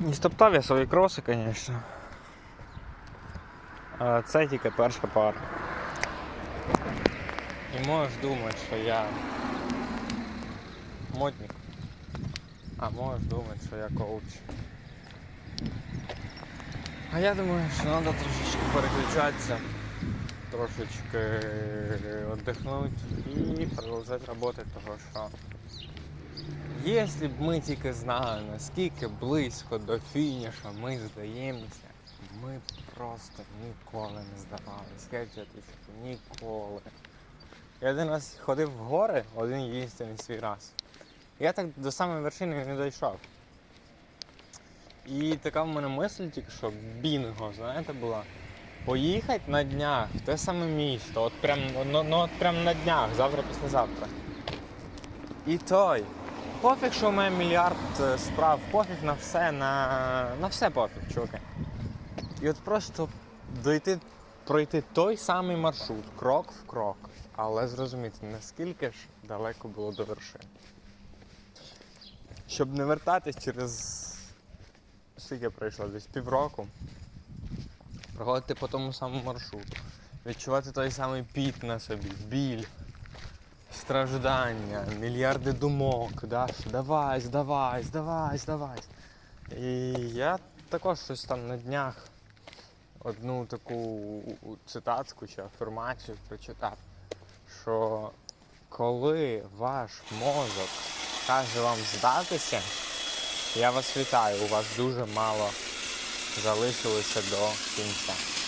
Не стоптав я свої кроси, звісно. Це тільки перша пара. І можеш думати, що я модник. А можеш думати, що я коуч. А я думаю, що треба трошечки переключатися, трошечки віддихнути і продовжувати працювати, тому що Якщо б ми тільки знали, наскільки близько до фінішу ми здаємося, ми просто ніколи не здавалися. Я тебе ніколи. Я один раз ходив в гори, один єдиний свій раз. Я так до самої вершини не дійшов. І така в мене мисль тільки що бінго, знаєте, була. Поїхати на днях в те саме місто, от прям, ну, ну, от прям на днях, завтра, післязавтра. І той. Пофіг, що у мене мільярд е, справ, пофіг на все, на, на все пофіг, чуваки. І от просто дойти, пройти той самий маршрут, крок в крок, але зрозуміти, наскільки ж далеко було до вершини. Щоб не вертатись через скільки пройшло, десь півроку, проходити по тому самому маршруту, відчувати той самий піт на собі, біль страждання, мільярди думок, да, що давай, здавай, здавай, здавай. І я також щось там на днях одну таку цитатку чи афірмацію прочитав, що коли ваш мозок каже вам здатися, я вас вітаю, у вас дуже мало залишилося до кінця.